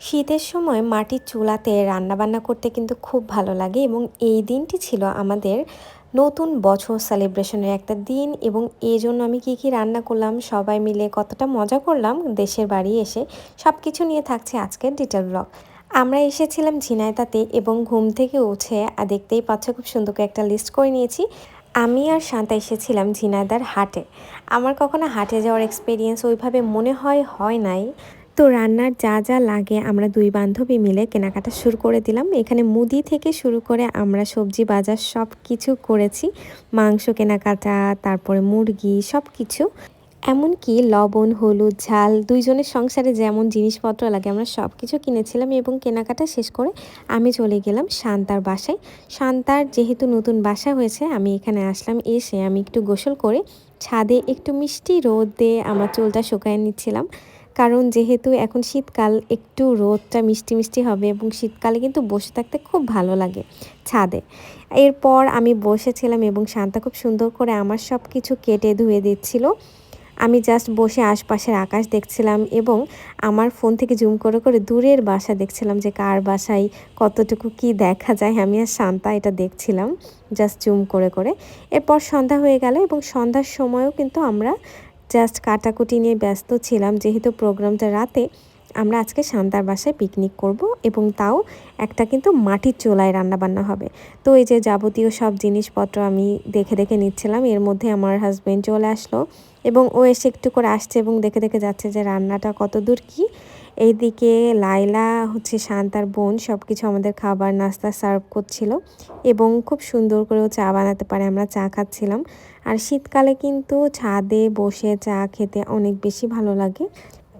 শীতের সময় মাটির চুলাতে রান্নাবান্না করতে কিন্তু খুব ভালো লাগে এবং এই দিনটি ছিল আমাদের নতুন বছর সেলিব্রেশনের একটা দিন এবং এই জন্য আমি কি কি রান্না করলাম, সবাই মিলে কতটা মজা করলাম, দেশের বাড়ি এসে সব কিছু নিয়ে থাকছে আজকের ডিটেল ব্লগ আমরা এসেছিলাম ঝিনাইতাতে এবং ঘুম থেকে উঠে আর দেখতেই পাচ্ছ খুব সুন্দর করে একটা লিস্ট করে নিয়েছি। আমি আর শান্তা এসেছিলাম ঝিনাইদার হাটে। আমার কখনো হাটে যাওয়ার এক্সপিরিয়েন্স ওইভাবে মনে হয় হয় নাই। তো রান্নার যা যা লাগে আমরা দুই বান্ধবী মিলে কেনাকাটা শুরু করে দিলাম। এখানে মুদি থেকে শুরু করে আমরা সবজি বাজার সব কিছু করেছি। মাংস কেনাকাটা, তারপরে মুরগি সব কিছু এমনকি লবণ, হলুদ, ঝাল, দুইজনের সংসারে যেমন জিনিসপত্র লাগে, আমরা সব কিছু কিনেছিলাম এবং কেনাকাটা শেষ করে আমি চলে গেলাম শান্তার বাসায়। শান্তার যেহেতু নতুন বাসা হয়েছে, আমি এখানে আসলাম এসে আমি একটু গোসল করে ছাদে একটু মিষ্টি রোদ দিয়ে আমার চুলটা শুকায় নিচ্ছিলাম। কারণ যেহেতু এখন শীতকাল, একটু রোদটা মিষ্টি মিষ্টি হবে এবং শীতকালে কিন্তু বসে থাকতে খুব ভালো লাগে ছাদে। এরপর আমি বসেছিলাম এবং শান্তা খুব সুন্দর করে আমার সব কিছু কেটে ধুয়ে দিচ্ছিল। আমি জাস্ট বসে আশপাশের আকাশ দেখছিলাম এবং আমার ফোন থেকে জুম করে করে দূরের বাসা দেখছিলাম যে কার বাসায় কতটুকু কি দেখা যায়। আমি আর শান্তা এটা দেখছিলাম জাস্ট জুম করে করে। এরপর সন্ধ্যা হয়ে গেল এবং সন্ধ্যার সময়ও কিন্তু আমরা জাস্ট কাটাকুটি নিয়ে ব্যস্ত ছিলাম, যেহেতু প্রোগ্রামটা রাতে আমরা আজকে শান্তার বাসায় পিকনিক করব এবং তাও একটা কিন্তু মাটির চুলায় রান্নাবান্না হবে। তো এই যে যাবতীয় সব জিনিসপত্র আমি দেখে দেখে নিচ্ছিলাম, এর মধ্যে আমার হাজব্যান্ড চলে আসলো এবং ও এসে একটু করে আসছে এবং দেখে দেখে যাচ্ছে যে রান্নাটা কত দূর কী এইদিকে লাইলা হচ্ছে শান্তার বোন সব কিছু আমাদের খাবার, নাস্তা সার্ভ করছিল এবং খুব সুন্দর করেও চা বানাতে পারে, আমরা চা খাচ্ছিলাম। আর শীতকালে কিন্তু ছাদে বসে চা খেতে অনেক বেশি ভালো লাগে।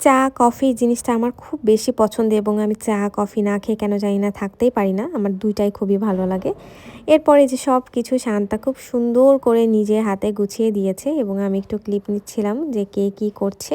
চা, কফি জিনিসটা আমার খুব বেশি পছন্দ এবং আমি চা, কফি না খেয়ে কেন জানি না থাকতেই পারি না, আমার দুইটাই খুবই ভালো লাগে। এরপরে যে সব কিছু শান্তা খুব সুন্দর করে নিজে হাতে গুছিয়ে দিয়েছে এবং আমি একটু ক্লিপ নিচ্ছিলাম যে কে কী করছে।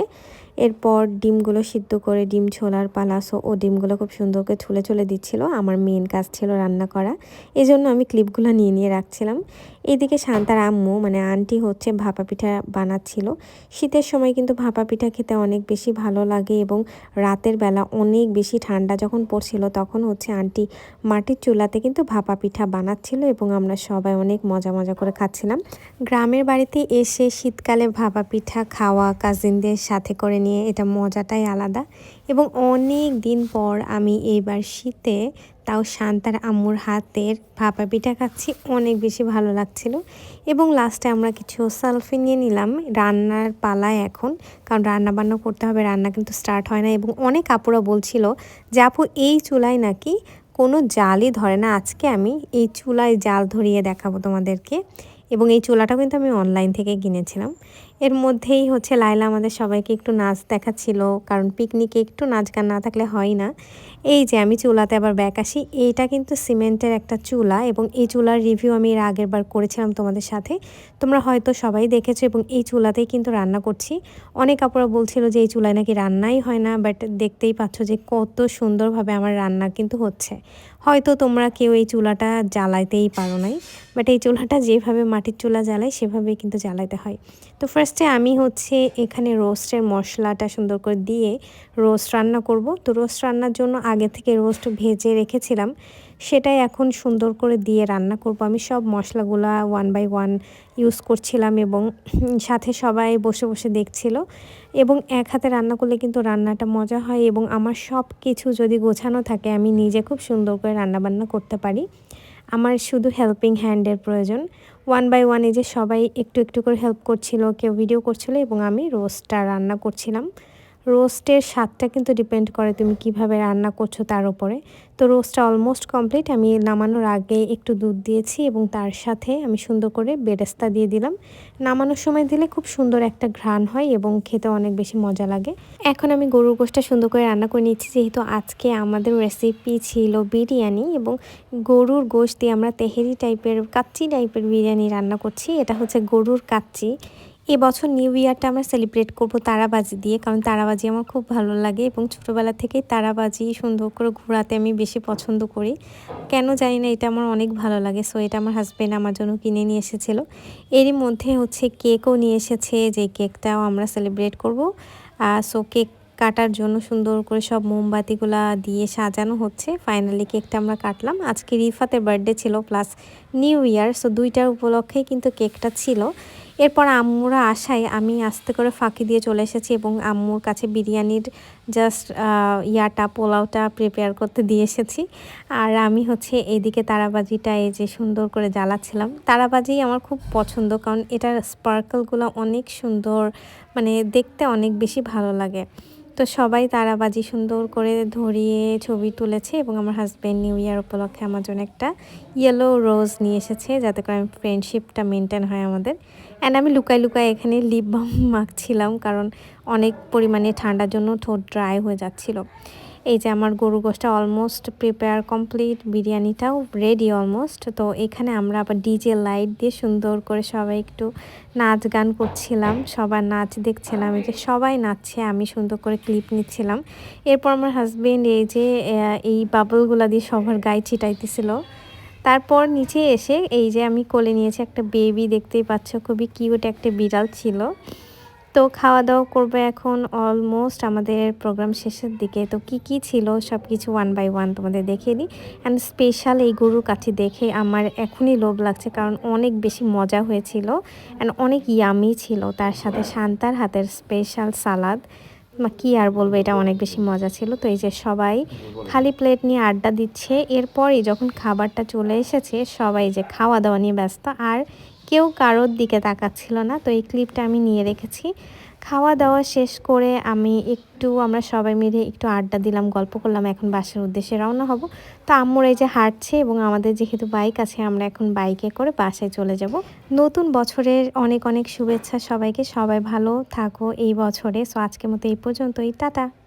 এরপর ডিমগুলো সিদ্ধ করে ডিম ছোলার পালাসো ও ডিমগুলো খুব সুন্দর করে ছুলে ছুলে দিচ্ছিল। আমার মেন কাজ ছিল রান্না করা। এই জন্য আমি ক্লিপগুলো নিয়ে নিয়ে রাখছিলাম। এদিকে শান্তার আম্মু মানে আন্টি হচ্ছে ভাপা পিঠা বানাচ্ছিল। শীতের সময় কিন্তু ভাপা পিঠা খেতে অনেক বেশি ভালো লাগে এবং রাতের বেলা অনেক বেশি ঠান্ডা যখন পড়ছিল তখন হচ্ছে আন্টি মাটির চুলাতে কিন্তু ভাপা পিঠা বানাচ্ছিল এবং আমরা সবাই অনেক মজা মজা করে খাচ্ছিলাম। গ্রামের বাড়িতে এসে শীতকালে ভাপা পিঠা খাওয়া কাজিনদের সাথে করে নিয়ে এটা মজাটাই আলাদা। এবং অনেক দিন পর আমি এইবার শীতে তাও শান্তার আম্মুর হাতের ভাপা পিঠা খাচ্ছি, অনেক বেশি ভালো লাগছিল। এবং লাস্টে আমরা কিছু সেলফি নিয়ে নিলাম। রান্নার পালায় এখন, কারণ রান্না বান্না করতে হবে, রান্না কিন্তু স্টার্ট হয় না। এবং অনেক আপুরা বলছিল যে, আপু, এই চুলায় নাকি কোনো জালই ধরে না? আজকে আমি এই চুলায় জাল ধরিয়ে দেখাবো তোমাদেরকে। এবং এই চুলাটাও কিন্তু আমি অনলাইন থেকে কিনেছিলাম। এর মধ্যেই হচ্ছে লাইলা আমাদের সবাইকে একটু নাচ দেখাচ্ছিল, কারণ পিকনিকে একটু নাচ গান না থাকলে হয় না। এই যে আমি চুলাতে আবার ব্যাক আসি, এইটা কিন্তু সিমেন্টের একটা চুলা এবং এই চুলার রিভিউ আমি এর আগের বার করেছিলাম তোমাদের সাথে। তোমরা হয়তো সবাই দেখেছ এবং এই চুলাতেই কিন্তু রান্না করছি। অনেক আপুরা বলছিল যে এই চুলায় নাকি রান্নাই হয় না বাট দেখতেই পাচ্ছ যে কত সুন্দরভাবে আমার রান্না কিন্তু হচ্ছে। হয়তো তোমরা কেউ এই চুলাটা জ্বালাইতেই পারো নাই বাট এই চুলাটা যেভাবে মাটির চুলা জ্বালায়, সেভাবেই কিন্তু জ্বালাইতে হয়। তো ফার্স্টে আমি হচ্ছে এখানে রোস্টের মশলাটা সুন্দর করে দিয়ে রোস্ট রান্না করব। তো রোস্ট রান্নার জন্য আগে থেকে রোস্ট ভেজে রেখেছিলাম। সেটাই এখন সুন্দর করে দিয়ে রান্না করব। আমি সব মশলাগুলা ওয়ান বাই ওয়ান ইউজ করছিলাম এবং সাথে সবাই বসে বসে দেখছিল এবং এক হাতে রান্না করলে কিন্তু রান্নাটা মজা হয় এবং আমার সব কিছু যদি গোছানো থাকে, আমি নিজে খুব সুন্দর করে রান্না বান্না করতে পারি। আমার শুধু হেল্পিং হ্যান্ডের প্রয়োজন। ওয়ান বাই ওয়ান এই যে সবাই একটু একটু করে হেল্প করছিল, কেউ ভিডিও করছিল এবং আমি রোস্টটা রান্না করছিলাম। রোস্টের স্বাদটা কিন্তু ডিপেন্ড করে তুমি কীভাবে রান্না করছ তার উপরে। তো রোস্টটা অলমোস্ট কমপ্লিট আমি নামানোর আগে একটু দুধ দিয়েছি এবং তার সাথে আমি সুন্দর করে বেরেস্তা দিয়ে দিলাম। নামানোর সময় দিলে খুব সুন্দর একটা ঘ্রাণ হয় এবং খেতে অনেক বেশি মজা লাগে। এখন আমি গরুর গোষ্ঠটা সুন্দর করে রান্না করে নিচ্ছি, যেহেতু আজকে আমাদের রেসিপি ছিল বিরিয়ানি এবং গরুর গোষ্ঠ দিয়ে আমরা তেহেরি টাইপের কাচ্চি টাইপের বিরিয়ানি রান্না করছি। এটা হচ্ছে গরুর কাচ্চি। এবছর নিউ ইয়ারটা আমরা সেলিব্রেট করব তারাবাজি দিয়ে, কারণ তারাবাজি আমার খুব ভালো লাগে এবং ছোটোবেলা থেকেই তারাবাজি সুন্দর করে ঘোরাতে আমি বেশি পছন্দ করি। কেন জানি না, এটা আমার অনেক ভালো লাগে সো এটা আমার হাজব্যান্ড আমার জন্য কিনে নিয়ে এসেছিল। এরই মধ্যে হচ্ছে কেকও নিয়ে এসেছে, যে কেকটাও আমরা সেলিব্রেট করব। সো কেক কাটার জন্য সুন্দর করে সব মোমবাতিগুলা দিয়ে সাজানো হচ্ছে। ফাইনালি কেকটা আমরা কাটলাম। আজকে রিফাতের বার্থডে ছিল প্লাস নিউ ইয়ার সো দুইটার উপলক্ষেই কিন্তু কেকটা ছিল। এরপর আম্মুরা আসায় আমি আস্তে করে ফাঁকি দিয়ে চলে এসেছি এবং আম্মুর কাছে বিরিয়ানির জাস্ট ইয়াটা, পোলাওটা প্রিপেয়ার করতে দিয়ে এসেছি। আর আমি হচ্ছে এদিকে তারাবাজিটা, এই যে সুন্দর করে জ্বালাচ্ছিলাম। তারাবাজি আমার খুব পছন্দ কারণ এটার স্পার্কলগুলো অনেক সুন্দর মানে দেখতে অনেক বেশি ভালো লাগে। তো সবাই তারাবাজি সুন্দর করে ধরিয়ে ছবি তুলেছে এবং আমার হাজব্যান্ড নিউ ইয়ার উপলক্ষে আমার জন্য একটা ইয়েলো রোজ নিয়ে এসেছে যাতে করে আমি ফ্রেন্ডশিপটা মেনটেন হয় আমাদের। অ্যান্ড আমি লুকাই লুকাই এখানে লিপ বাম মাখছিলাম কারণ অনেক পরিমাণে ঠান্ডার জন্য ঠোঁট ড্রাই হয়ে যাচ্ছিল। এই যে আমার গরু গোষ্ঠটা অলমোস্ট প্রিপেয়ার কমপ্লিট বিরিয়ানিটাও রেডি অলমোস্ট তো এখানে আমরা আবার ডিজে লাইট দিয়ে সুন্দর করে সবাই একটু নাচ গান করছিলাম, সবার নাচ দেখছিলাম, এই যে সবাই নাচছে, আমি সুন্দর করে ক্লিপ নিচ্ছিলাম। এরপর আমার হাজবেন্ড এই যে এই বাবলগুলা দিয়ে সবার গায়ে ছিটাইতেছিল। তারপর নিচে এসে এই যে আমি কোলে নিয়েছি একটা বেবি দেখতেই পাচ্ছ খুবই কিউট একটা বিড়াল ছিল। তো খাওয়া দাওয়া করবে এখন অলমোস্ট আমাদের প্রোগ্রাম শেষের দিকে। তো কি কি ছিল সব কিছু ওয়ান বাই ওয়ান তোমাদের দেখিয়ে দিই। অ্যান্ড স্পেশাল এই গরুর কাছে দেখে আমার এখনই লোভ লাগছে কারণ অনেক বেশি মজা হয়েছিল অ্যান্ড অনেক ইয়ামি ছিল। তার সাথে শান্তার হাতের স্পেশাল সালাদ কি আর বলব, এটা অনেক বেশি মজা ছিল। তো এই যে সবাই খালি প্লেট নিয়ে আড্ডা দিচ্ছে। এরপরই যখন খাবারটা চলে এসেছে, সবাই যে খাওয়া দাওয়া নিয়ে ব্যস্ত। আর কেউ কারোর দিকে তাকাচ্ছিল না। তো এই ক্লিপটা আমি নিয়ে রেখেছি। খাওয়া দাওয়া শেষ করে আমি একটু, আমরা সবাই মিলে একটু আড্ডা দিলাম, গল্প করলাম, এখন বাসার উদ্দেশ্যে রওনা হব। তো আম্মুর এই যে হাঁটছে এবং আমাদের যেহেতু বাইক আছে, আমরা এখন বাইকে করে বাসায় চলে যাব। নতুন বছরের অনেক অনেক শুভেচ্ছা সবাইকে। সবাই ভালো থাকো এই বছরে। সো আজকের মতো এই পর্যন্তই। টাটা!